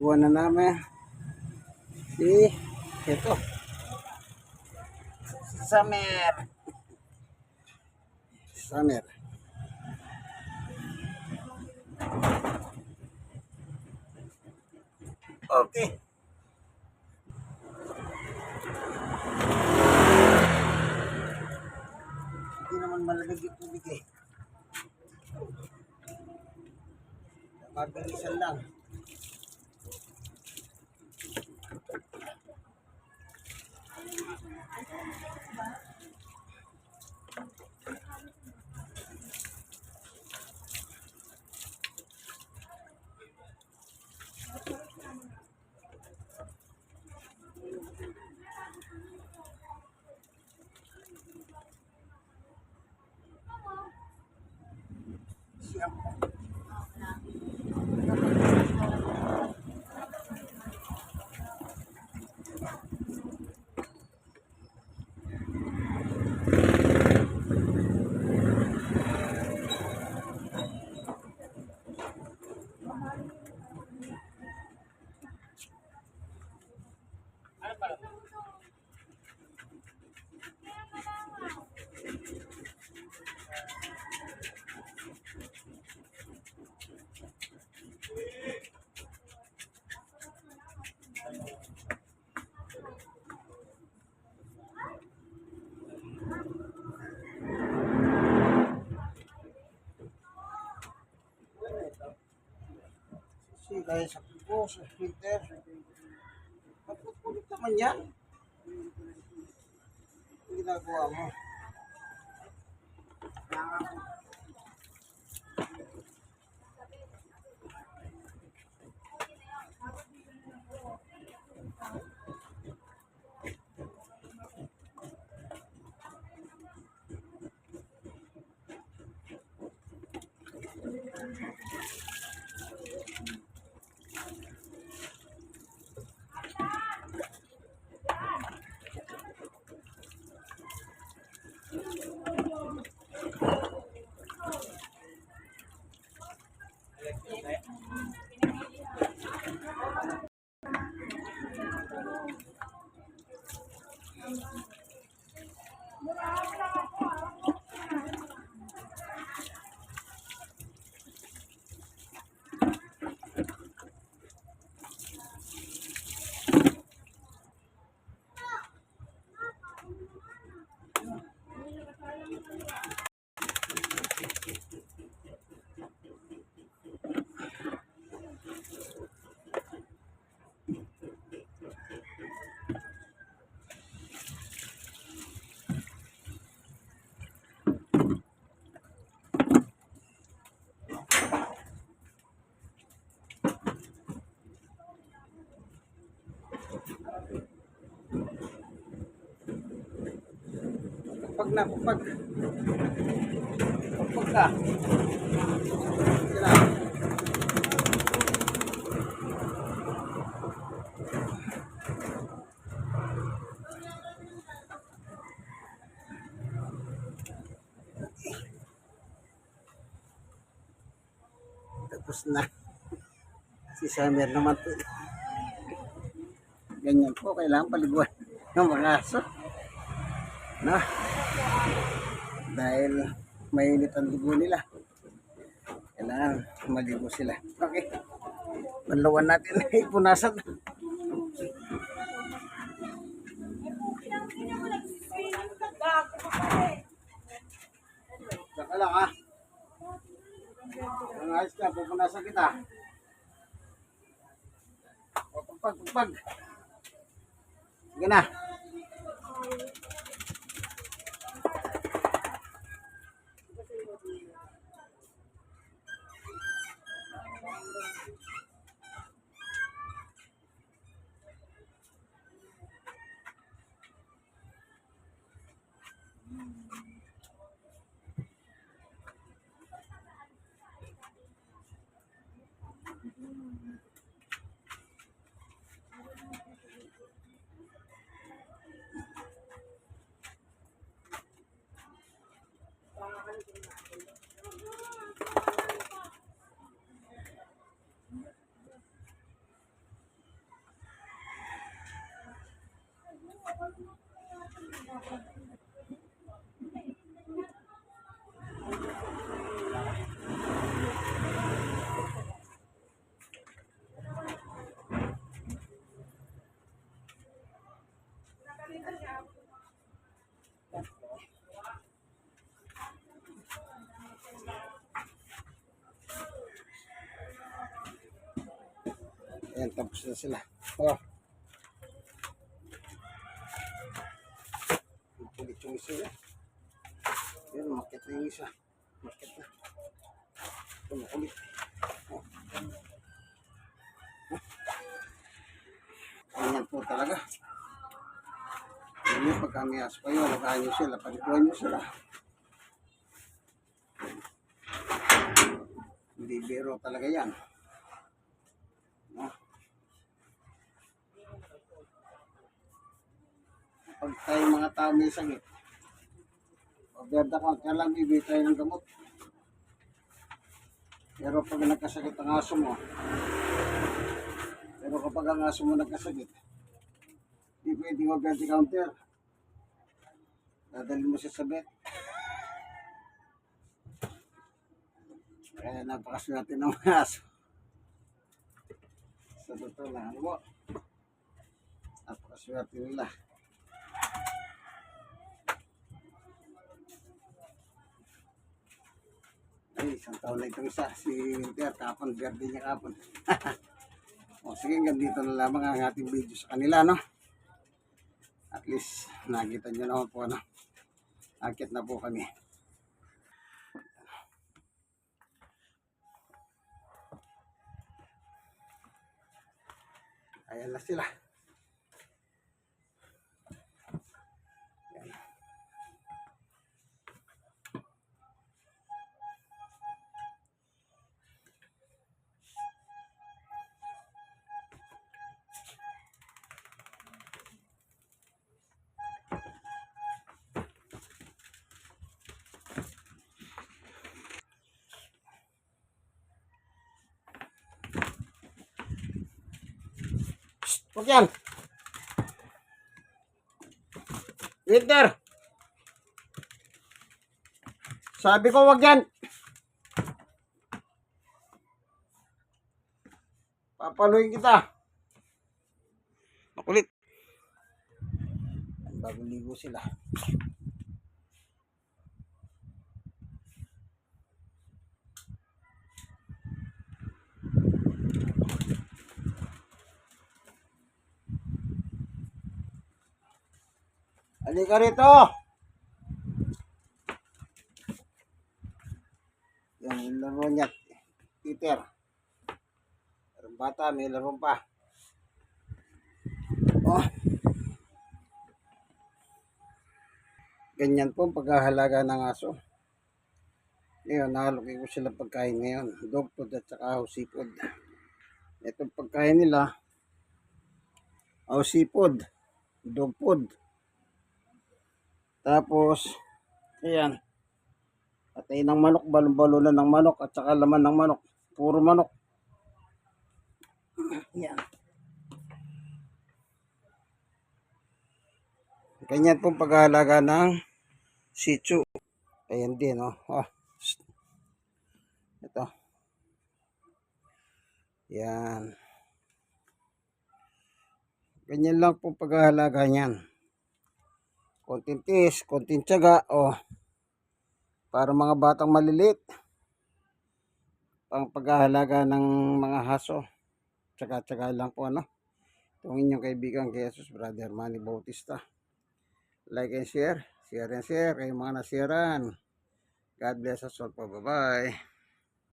Buwan na namin. Si, ito. Summer. Summer. Okay. Hindi naman malamig yung tubig eh. Mabilisan lang. Siyempre. Dahil sa pupo, sa filter. Magpupulit naman yan. Ang ginagawa mo. Pag na, pag. Pag ka. Tapos na. Si Summer naman to. Ganyan po, kailangan paliguan ng mga aso. No? Dahil mainit ang dugo nila. Kailangan maligo sila. Okay. Panlawan natin na ipunasan. Saka lang ha. Ang ayos ka, pupunasan kita. O, pagpag, pagpag. Sige na. Ayan, tapos na sila. Oh. Kulit yung isa yan. Ayan, makit na yung isa. Makit na. Ito, makulit. Oh. Ganyan po talaga. Ano pag kami aso kayo, alagaan nyo sila, palikuhan nyo sila. Hindi biro talaga yan. No? Pag tayo mga tao may sakit, pagberda ka, kaya lang bibigay ng gamot. Pero pag nagkasakit ang aso mo, pero kapag ang aso mo nagkasakit, hindi pwede mo the counter. Dadalhin mo siya sa vet. Kaya napakaswerte ng mga aso. Sa totoo lang, ano mo? Napakaswerte nila. Ay, isang taon na itong isa. Si Winter, kapon, verde niya kapon. o sige, hanggang dito na lamang ang ating video sa kanila, no? At least, nakita nyo naman po, ano? Akit na po kami. Ayan na sila. Huwag yan. Winter. Sabi ko wag yan. Papaluin kita. Makulit. Bago ligo sila. Halika rito. Yung laro niya, Peter. Pero bata, may laro pa. Oh. Ganyan po paghahalaga ng aso. Ngayon, nakaluki ko sila pagkain ngayon. Dog food at saka house seafood. Itong pagkain nila, house seafood, dog food. Tapos, ayan. Patay ng manok, balon-balonan ng manok at saka laman ng manok. Puro manok. Ayan. Ganyan pong paghahalaga ng sitsu. Ayan din, oh. oh. Ito. Yan. Ganyan lang po paghahalaga niyan konting tis, konting tiyaga, o para mga batang maliliit pang paghahalaga ng mga haso. Tsaga-tsaga lang po ano. Itong inyong kaibigan kay Jesus Brother Manny Bautista. Like and share share and share kayong mga nasiran God bless us all po. Bye bye